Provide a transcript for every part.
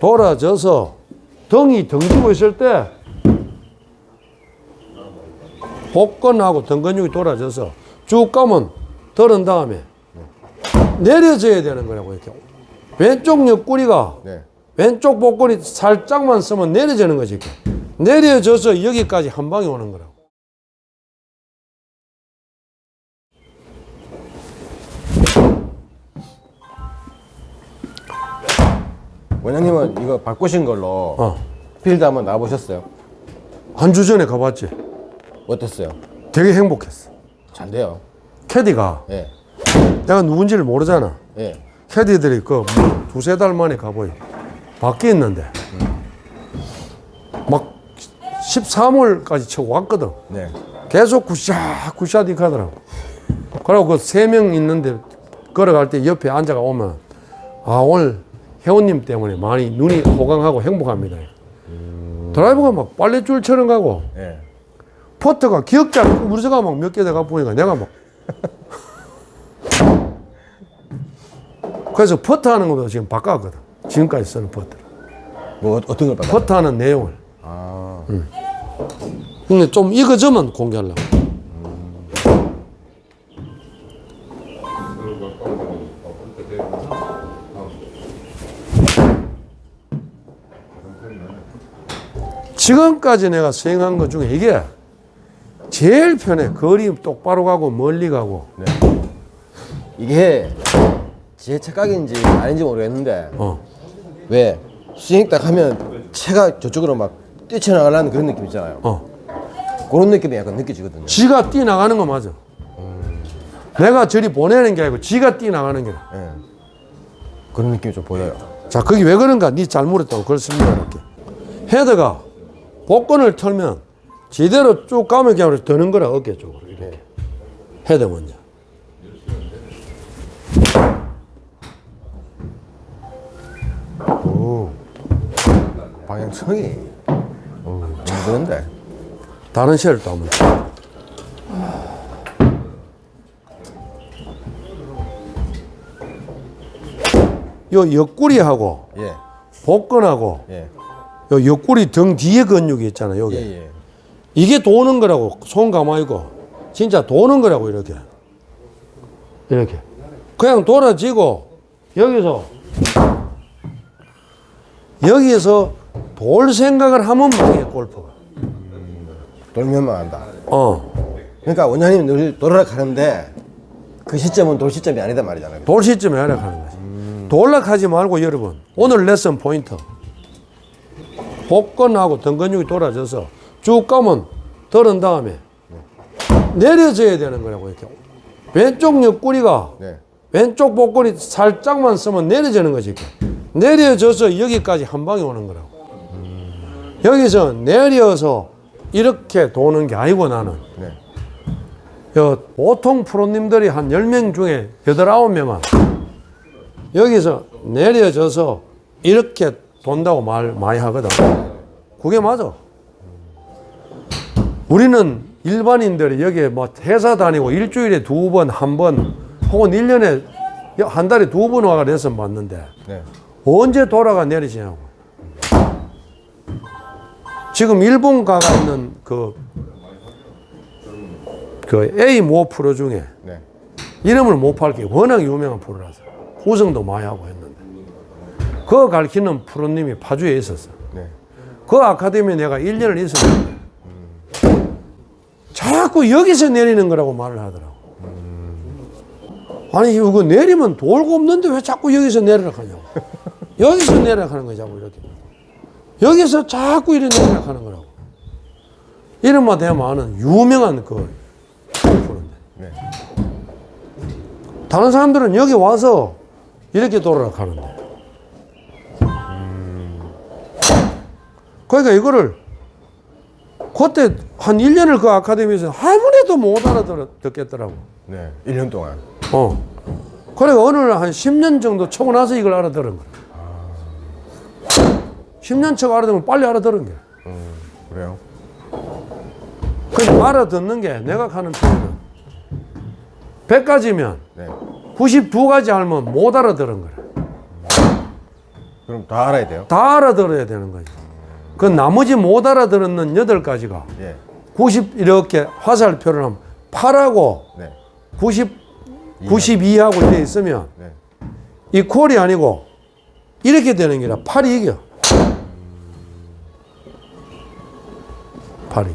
돌아져서 등이 등지고 있을 때 복근하고 등 근육이 돌아져서 쭉 가면 들은 다음에 내려져야 되는 거라고 이렇게 왼쪽 옆구리가 네. 왼쪽 복근이 살짝만 쓰면 내려지는 거지 이렇게 내려져서 여기까지 한 방에 오는 거라고 원장님은 이거 바꾸신 걸로 어. 필드 한번 나와보셨어요? 한 주 전에 가봤지 어땠어요? 되게 행복했어 잘 돼요. 캐디가 예. 내가 누군지를 모르잖아 예. 캐디들이 그 두세 달 만에 가보이 밖에 있는데 막 13월까지 치고 왔거든 네. 계속 굿샷 굿샷 이렇게 하더라고 그리고 그 세 명 있는데 걸어갈 때 옆에 앉아가 오면 아 오늘 회원님 때문에 많이 눈이 호강하고 행복합니다. 드라이버가 막 빨래줄처럼 가고. 예. 퍼터가 기억자 우리서가 막 몇 개 돼가 보니까 내가 막. 그래서 퍼터 하는 것도 지금 바꿨거든. 지금까지 쓰는 퍼터 뭐 어- 어떤 걸? 퍼터 하는 내용을. 아. 근데 좀 이거 저만 공개하려고 지금까지 내가 수행한 것 중에 이게 제일 편해 거리 똑바로 가고 멀리 가고 네. 이게 제 착각인지 아닌지 모르겠는데 어. 왜 스윙 딱 하면 채가 저쪽으로 막 뛰쳐나가려는 그런 느낌 있잖아요. 어. 그런 느낌이 약간 느껴지거든요. 지가 뛰나가는 거 맞아. 내가 저리 보내는 게 아니고 지가 뛰나가는 게. 예. 그런 느낌이 좀 보여요. 자, 그게 왜 그런가? 네 잘못했다고 그걸 설명할게. 헤드가 복근을 털면 제대로 쭉 가면 그냥 드는 거라 어깨 쪽으로 이렇게. 헤드 먼저. 오. 방향성이 오, 잘 드는데. 다른 쉘을 또 한번. 쳐. 요 옆구리하고 예. 복근하고 예. 요 옆구리 등 뒤에 근육이 있잖아 여기. 예, 예. 이게 도는 거라고 손 감아이고 진짜 도는 거라고 이렇게 이렇게 그냥 돌아지고 여기서 여기에서 돌 생각을 하면 망해 골프가 돌면만 한다. 어 그러니까 원장님 늘 돌아라 가는데 그 시점은 돌 시점이 아니다 말이잖아요. 돌 시점에 하락하는 거지 돌락하지 말고 여러분 오늘 레슨 포인트 복근하고 등 근육이 돌아져서 쭉 가면 들은 다음에 내려져야 되는 거라고 이렇게 왼쪽 옆구리가 네. 왼쪽 복근이 살짝만 쓰면 내려지는 거지. 이렇게. 내려져서 여기까지 한 방에 오는 거라고. 여기서 내려서 이렇게 도는 게 아니고 나는. 네. 여, 보통 프로님들이 한 10명 중에 8, 9명만 여기서 내려져서 이렇게 돈다고 말 많이 하거든. 그게 맞아. 우리는 일반인들이 여기에 뭐 회사 다니고 일주일에 두 번, 한 번, 혹은 일년에 한 달에 두 번 와가 레슨 받는데 네. 언제 돌아가 내리지냐고. 지금 일본 가가 있는 그, 그 A 모 프로 중에 네. 이름을 못 팔게 워낙 유명한 프로라서 우승도 많이 하고 했는데 그거 가르치는 프로님이 파주에 있었어. 네. 그 아카데미에 내가 1년을 있었는데 자꾸 여기서 내리는 거라고 말을 하더라고. 아니 이거 내리면 돌고 없는데 왜 자꾸 여기서 내리라 하냐고. 여기서 내리라 하는 거야 자꾸 이렇게. 여기서 자꾸 이렇게 내리라 하는 거라고. 이름만 되면 아는 유명한 그 프로인데. 네. 다른 사람들은 여기 와서 이렇게 돌아라 하는데. 그러니까 이거를 그때 한 1년을 그 아카데미에서 아무래도 못 알아듣겠더라고. 네. 1년 동안. 어. 그래가 어느 날한 10년 정도 쳐고 나서 이걸 알아들은 거야. 10년 쳐고 알아들으면 빨리 알아들은 거야. 음, 그래요? 근데 알아듣는 게 내가 가는 편은 100가지면 네. 92가지 알면 못 알아들은 거라. 그럼 다 알아야 돼요? 다 알아들어야 되는 거죠. 그 나머지 못 알아들었는 여덟 가지가 예. 90 이렇게 화살표를 하면 8하고 네. 90, 92하고 돼 있으면 네. 이 콜이 아니고 이렇게 되는 게라 8이 이겨. 8이.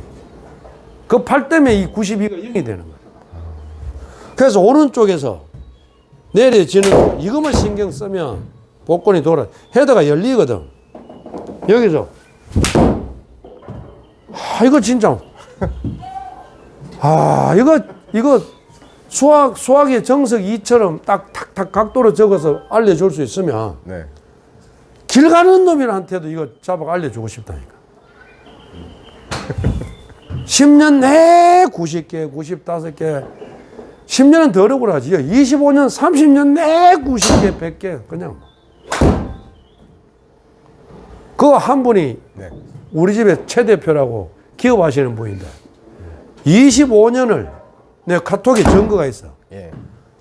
그8 때문에 이 92가 0이 되는 거예요. 그래서 오른쪽에서 내려지는 거, 이것만 신경 쓰면 복권이 돌아. 헤더가 열리거든. 여기서. 아, 이거 진짜. 아, 이거, 이거 수학, 수학의 정석 2처럼 딱, 탁 탁 각도로 적어서 알려줄 수 있으면 네. 길 가는 놈들한테도 이거 잡아 알려주고 싶다니까. 10년 내 90개, 95개. 10년은 더 억울하지. 25년, 30년 내 90개, 100개. 그냥. 그 한 분이 네. 우리 집에 최 대표라고 기업하시는 분인데 25년을 내 카톡에 증거가 있어. 예.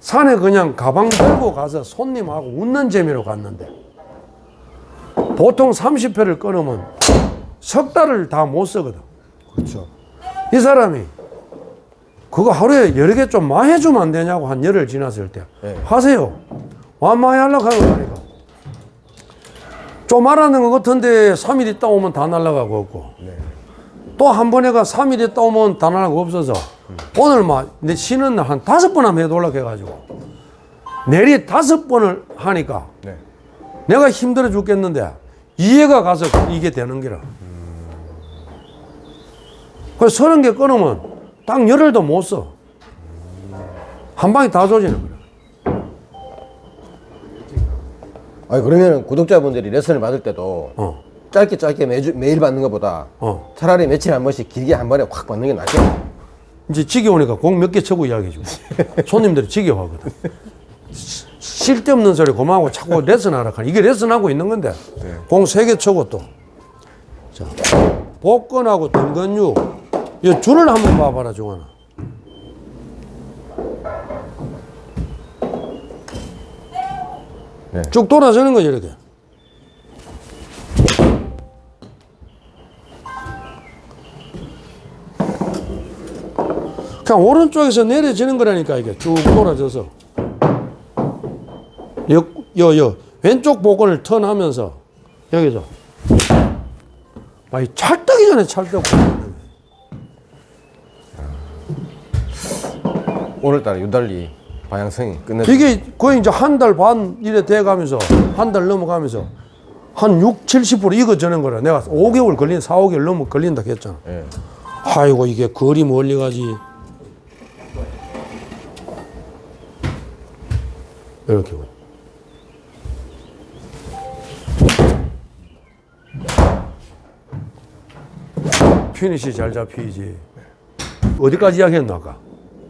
산에 그냥 가방 들고 가서 손님하고 웃는 재미로 갔는데 보통 30회를 끊으면 석 달을 다 못 쓰거든. 그렇죠. 이 사람이 그거 하루에 여러 개좀 많이 해주면 안 되냐고 한 열흘 지났을 때 네. 하세요. 와 많이 하려고 하는 거니까. 좀 알아는 것 같은데 3일 있다 오면 다 날라가고 없고 네. 또한 번에 가 3일 있다 오면 다 날라가고 없어서 오늘 막내 쉬는 날 한 다섯 번 하면 해돌락 해가지고 내리 다섯 번을 하니까 네. 내가 힘들어 죽겠는데 이해가 가서 이게 되는 기라. 그래서 서른 개 끊으면 딱 열흘도 못 써. 한 방에 다 조지는 거야. 아니 그러면 구독자분들이 레슨을 받을 때도 어, 짧게 짧게 매주 매일 받는 것보다 어. 차라리 며칠 한 번씩 길게 한 번에 확 받는 게 낫죠. 이제 지겨우니까 공 몇 개 쳐고 이야기해주고. 손님들이 지겨워하거든. 시- 쓸데없는 소리 그만하고 자꾸 레슨하라 하니 이게 레슨하고 있는 건데 공세 개 쳐고 또. 자, 복근하고 등근육. 이 줄을 한번 봐봐라, 종아 네. 쭉 돌아서는 거지, 이렇게. 그냥 오른쪽에서 내려지는 거라니까, 이게. 쭉 돌아져서. 여, 여, 여. 왼쪽 복근을 턴하면서, 여기서. 아, 이 찰떡이 전에 찰떡. 오늘따라 유달리 방향성이 끝내. 이게 거의 이제 한 달 반 이래 돼 가면서 한 달 넘어가면서 한 6, 70% 이거 저는 거라. 내가 5개월 걸린 4, 5개월 넘어 걸린다 했잖아. 예. 아이고 이게 거리 멀리 가지. 이렇게. 피니시 잘 잡히지. 어디까지 이야기했나 아까?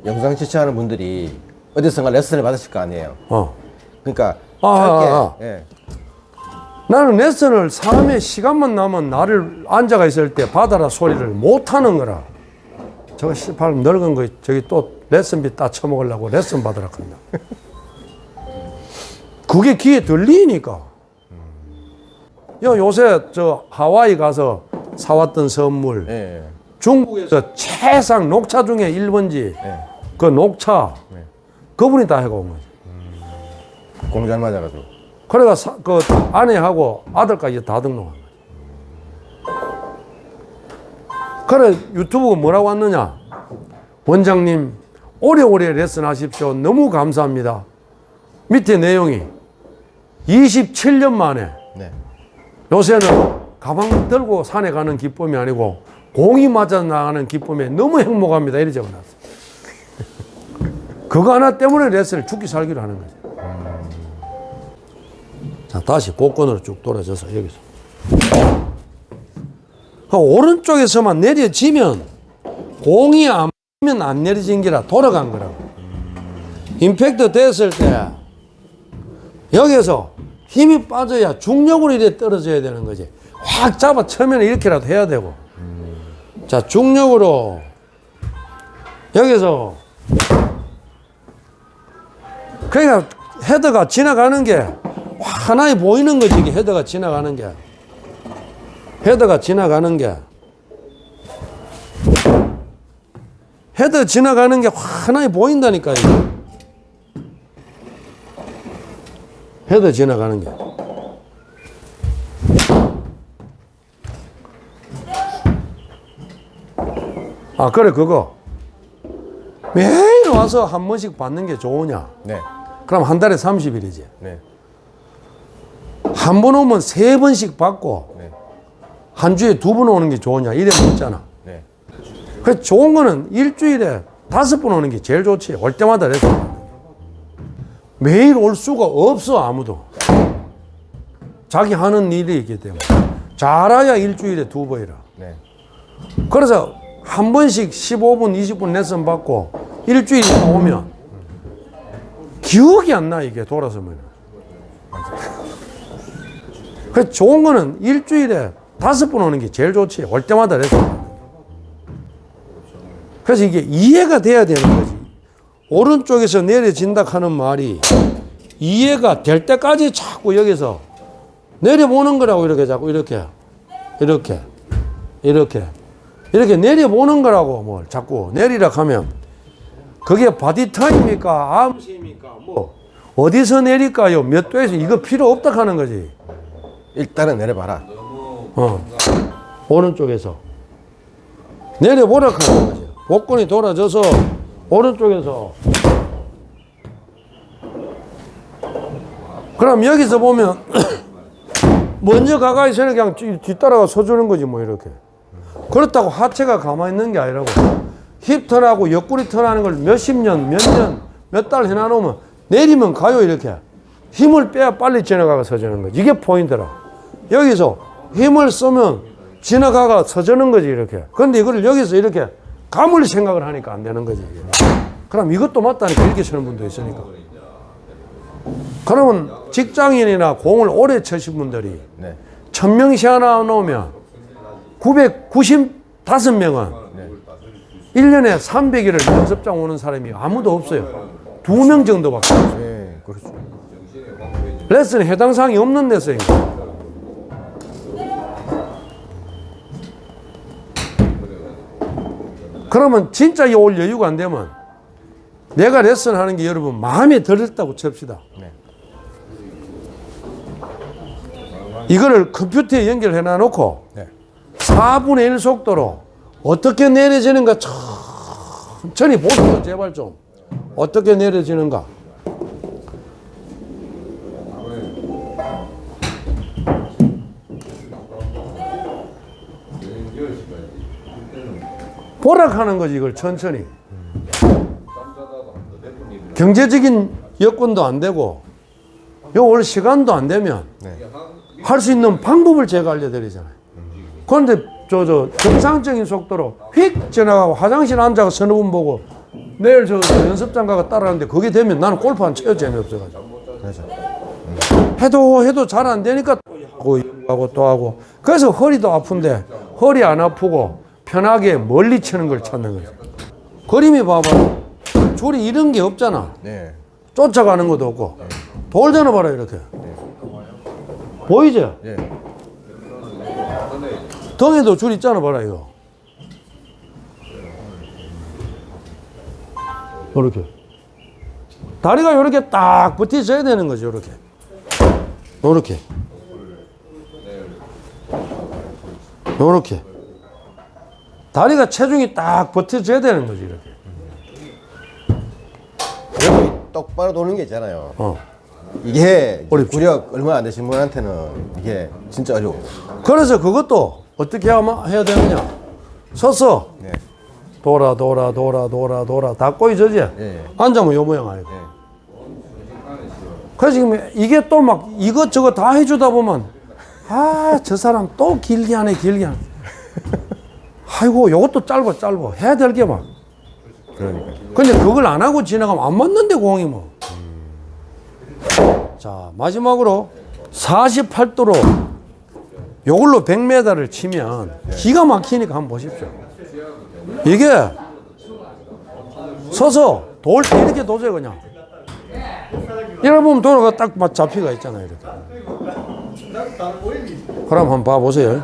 영상 시청하는 분들이 어디선가 레슨을 받으실 거 아니에요. 어. 그러니까 아, 짧게 아, 아. 예. 나는 레슨을 사람의 시간만 나면 나를 앉아가 있을 때 받아라 소리를 못 하는 거라. 저거 씨발 늙은 거 저기 또 레슨비 따 처먹으려고 레슨 받으라 한다. 그게 귀에 들리니까. 야, 요새 저 하와이 가서 사왔던 선물 예. 중국에서 최상 녹차 중에 1번지 예. 그 녹차 네. 그분이 다 해가 온 거지. 공잘 맞아가지고. 그래가 사, 그 아내하고 아들까지 다 등록한 거야. 그래 유튜브가 뭐라고 왔느냐? 원장님 오래오래 레슨 하십시오. 너무 감사합니다. 밑에 내용이 27년 만에 네. 요새는 가방 들고 산에 가는 기쁨이 아니고 공이 맞아 나가는 기쁨에 너무 행복합니다. 이렇게 적어놨어. 그거 하나 때문에 레슨을 죽기 살기로 하는 거지. 자, 다시 복근으로 쭉 돌아져서 여기서. 그 오른쪽에서만 내려지면 공이 안안 내려진 게라 돌아간 거라고. 임팩트 됐을 때 여기서 힘이 빠져야 중력으로 이래 떨어져야 되는 거지. 확 잡아 쳐면 이렇게라도 해야 되고. 자, 중력으로 여기서 그러니까 헤드가 지나가는 게 하나에 보이는 거지 이게 헤더가 지나가는 게 헤더가 지나가는 게 헤더 지나가는 게 하나에 보인다니까요 헤더 지나가는 게 아, 그래, 그거. 매일 와서 한 번씩 받는 게 좋으냐? 네. 그럼 한 달에 30일이지. 네. 한 번 오면 세 번씩 받고, 네. 한 주에 두 번 오는 게 좋으냐? 이래 묻잖아. 네. 그 좋은 거는 일주일에 다섯 번 오는 게 제일 좋지. 올 때마다 그래서. 매일 올 수가 없어, 아무도. 자기 하는 일이 있기 때문에. 잘해야 일주일에 두 번이라. 네. 그래서 한 번씩 15분, 20분 레슨 받고 일주일이 오면 기억이 안 나, 이게 돌아서면. 그 좋은 거는 일주일에 다섯 번 오는 게 제일 좋지. 올 때마다 레슨. 그래서 이게 이해가 돼야 되는 거지. 오른쪽에서 내려진다 하는 말이 이해가 될 때까지 자꾸 여기서 내려보는 거라고 이렇게 자꾸 이렇게 이렇게 이렇게 이렇게 내려보는 거라고 뭘 자꾸 내리라 하면 그게 바디턴입니까 암시입니까 뭐 어디서 내릴까요? 몇 도에서 이거 필요 없다 하는 거지. 일단은 내려봐라. 어. 오른쪽에서. 내려보라 하는 거지. 복근이 돌아져서 오른쪽에서. 그럼 여기서 보면 먼저 가까이 서는 그냥 뒤- 뒤따라가 서주는 거지 뭐 이렇게. 그렇다고 하체가 가만히 있는 게 아니라고. 힙 턴하고 옆구리 턴하는 걸 몇십 년, 몇 년, 몇 달 해놔놓으면 내리면 가요 이렇게 힘을 빼야 빨리 지나가가 서주는 거지 이게 포인트라 여기서 힘을 쓰면 지나가가 서주는 거지 이렇게 근데 이걸 여기서 이렇게 감을 생각을 하니까 안 되는 거지. 그럼 이것도 맞다니까 이렇게 치는 분도 있으니까 그러면 직장인이나 공을 오래 치신 분들이 네. 천 명씩 하나 놓으면 995명은 일 1년에 300일을 연습장 오는 사람이 아무도 없어요. 두 명 정도밖에 없어요. 네. 그렇죠. 레슨에 해당 사항이 없는 데서 그러면 진짜 이올 여유가 안 되면 내가 레슨 하는 게 여러분 마음에 들었다고 칩시다. 네. 이거를 컴퓨터에 연결해 놔놓고 네. 4분의 1 속도로 어떻게 내려지는가 천천히 보세요 제발 좀 어떻게 내려지는가 보락하는 거지 이걸 천천히 경제적인 여건도 안 되고 요올 시간도 안 되면 네. 할수 있는 방법을 제가 알려드리잖아요. 그런데 저, 저 정상적인 속도로 휙 지나가고 화장실 앉아가 서너 분 보고 내일 저 연습장 가가 따라하는데 그게 되면 나는 골프 안 쳐요 재미없어가지고. 해도 해도 잘 안 되니까 또 하고 또 하고 그래서 허리도 아픈데 허리 안 아프고 편하게 멀리 치는 걸 찾는 거죠. 그림이 봐봐 줄이 이런 게 없잖아. 네. 쫓아가는 것도 없고 돌잖아 봐라 이렇게 보이죠? 예. 등에도 줄 있잖아 봐라 이거 이렇게 다리가 이렇게 딱 붙어져야 되는 거죠 이렇게 이렇게 이렇게 다리가 체중이 딱 버텨져야 되는 거지 이렇게 여기 똑바로 도는 게 있잖아요. 어. 이게 어렵죠. 구력 얼마 안 되신 분한테는 이게 진짜 어려워. 그래서 그것도 어떻게 하면 해야 되느냐 서서 네. 돌아 돌아 돌아 돌아 돌아 다 꼬이져지 예. 앉으면 요 모양 아니고 네. 그래서 지금 이게 또 막 이것저것 다 해주다 보면 아 저 사람 또 길게 하네 길게 하네 아이고 요것도 짧아 짧아 해야 될 게 막 그러니까. 근데 그걸 안 하고 지나가면 안 맞는데 공이 뭐. 자 마지막으로 48도로 요걸로 100m를 치면 기가 막히니까 한번 보십시오. 이게 서서 돌 때 이렇게 도세요 그냥. 보면 도로가 딱 맞- 잡히가 있잖아요. 이렇게. 그럼 한번 봐보세요.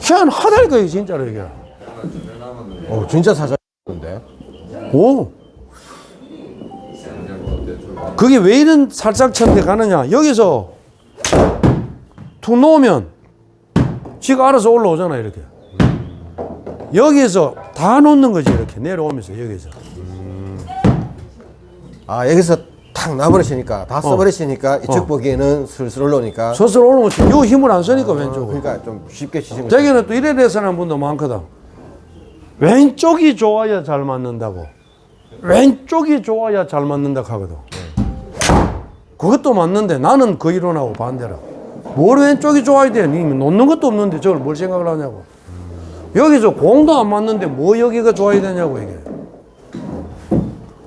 희한하다니까 이게 진짜로 이게. 어, 진짜 사자인데. 오. 그게 왜 이런 살짝 천대 가느냐? 여기서 툭 놓으면 지가 알아서 올라오잖아 이렇게. 여기서 다 놓는 거지 이렇게 내려오면서 여기서. 아, 여기서 탁 놔버리시니까, 다 써버리시니까, 이쪽 보기에는 슬슬 올라오니까. 서슬 올라오지. 요 힘을 안 쓰니까 왼쪽으로. 그러니까 좀 쉽게 치시면. 저기는 또 이래 하는 분도 많거든. 왼쪽이 좋아야 잘 맞는다고. 왼쪽이 좋아야 잘 맞는다 하거든. 그것도 맞는데 나는 그 이론하고 반대라. 뭘 왼쪽이 좋아야 돼? 니 놓는 것도 없는데 저걸 뭘 생각을 하냐고. 여기서 공도 안 맞는데 뭐 여기가 좋아야 되냐고 이게.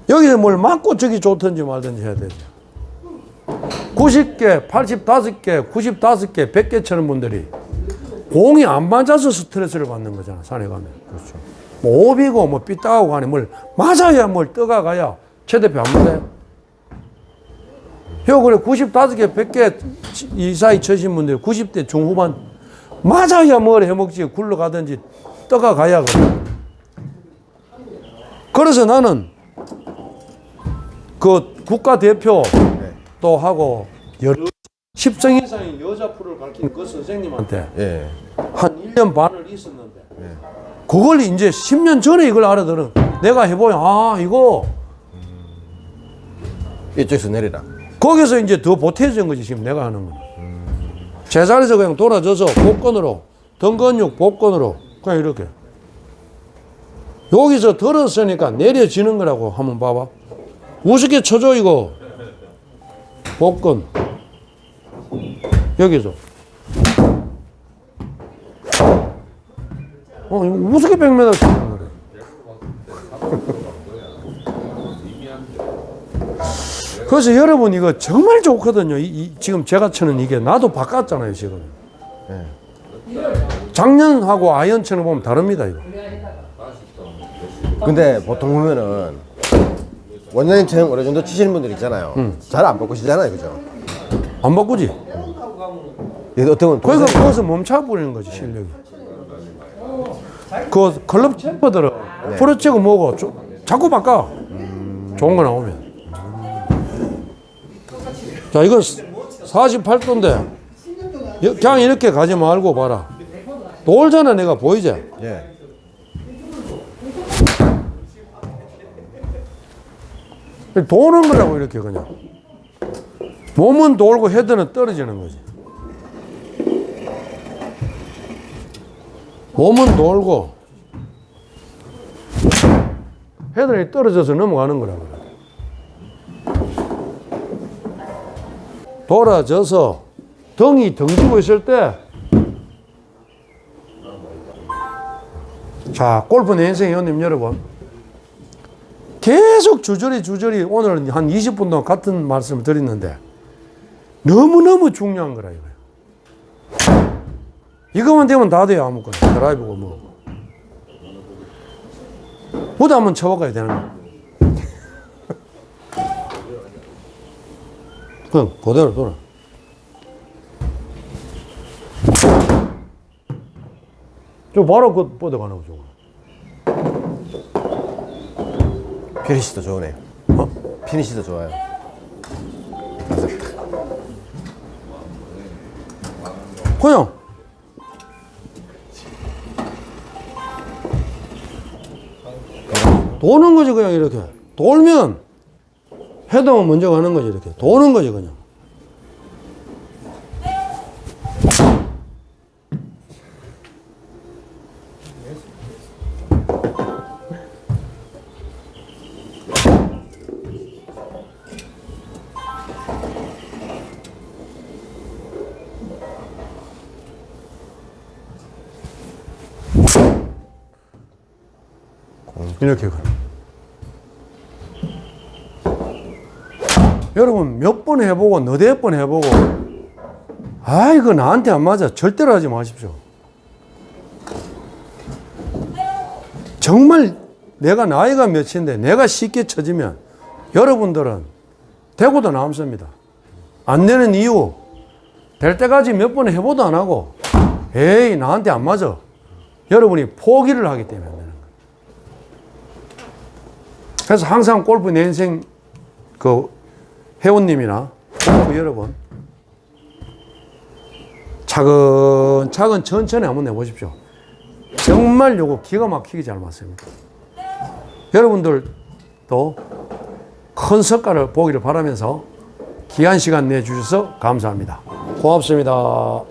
여기서 뭘 맞고 저기 좋든지 말든지 해야 되지. 90개, 85개, 95개, 100개 치는 분들이 공이 안 맞아서 스트레스를 받는 거잖아, 산에 가면. 그렇죠. 뭐 오비고 뭐 삐딱하고 가니 뭘 맞아야 뭘 떠가 가야 최대표 안 맞아요. 요 그래 95개, 100개 이 사이 쳐신 분들 90대 중후반 맞아야 뭘 해먹지 굴러가든지 떠가 가야 그래. 그래서 나는 그 국가대표 또 하고 여러 10성 이상의 여자 프로를 가르치는 그 선생님한테 예. 한 1년 반을 있었는데 그걸 이제 10년 전에 이걸 알아들은 내가 해보면 아 이거 이쪽에서 내리라. 거기서 이제 더 보태진 거지 지금 내가 하는 거는. 제자리에서 그냥 돌아져서 복근으로 등근육 복근으로 그냥 이렇게. 여기서 들었으니까 내려지는 거라고 한번 봐봐. 우습게 쳐줘 이거. 복근 여기서. 어 우습게 100m 치는 거래 그래서 여러분 이거 정말 좋거든요. 이, 이- 지금 제가 치는 이게 나도 바꿨잖아요 지금. 작년하고 아이언처럼 보면 다릅니다 이거. 근데 보통 보면은 원장님 처럼 어느 정도 치시는 분들 있잖아요. 잘 안 바꾸시잖아요, 그죠? 안 바꾸지. 어떻게 보면 그러니까 동생- 거기서 멈춰 버리는 거지 실력이. 그 클럽 챔퍼들은 프로체고 뭐고 조- 자꾸 바꿔. 좋은 거 나오면. 자 이건 48도인데 그냥 이렇게 가지 말고 봐라. 돌잖아 내가 보이지? 예. 도는 거라고 이렇게 그냥 몸은 돌고 헤드는 떨어지는 거지 몸은 돌고 헤드는 떨어져서 넘어가는 거라고 돌아져서 등이 등지고 있을 때 자, 골프 내 인생 회원님 여러분 계속 주저리 주저리 오늘 한 20분 동안 같은 말씀을 드렸는데 너무너무 중요한 거라 이거예요. 이거만 되면 다 돼요 아무거나 드라이브고 뭐. 무드 한번 쳐봐가야 되는 거야. 그냥 그대로 돌아. 저 바로 그 뻗어 가는 거죠. 피니시도 좋으네요. 어? 피니시도 좋아요. 그냥 도는 거지 그냥 이렇게 돌면 헤드만 먼저 가는 거지 이렇게 도는 거지 그냥 이렇게 가. 여러분 몇 번 해보고 너댓 번 해보고 아, 이거 나한테 안 맞아. 절대로 하지 마십시오. 정말 내가 나이가 몇인데 내가 쉽게 쳐지면 여러분들은 되고도 남습니다. 안 되는 이유 될 때까지 몇 번 해보도 안 하고 에이 나한테 안 맞아. 여러분이 포기를 하기 때문에 안 되는 거예요. 그래서 항상 골프 내 인생 그 회원님이나 여러분 차근차근 천천히 한번 내보십시오. 정말 요거 기가 막히게 잘 맞습니다. 여러분들도 큰 성과를 보기를 바라면서 귀한 시간 내주셔서 감사합니다. 고맙습니다.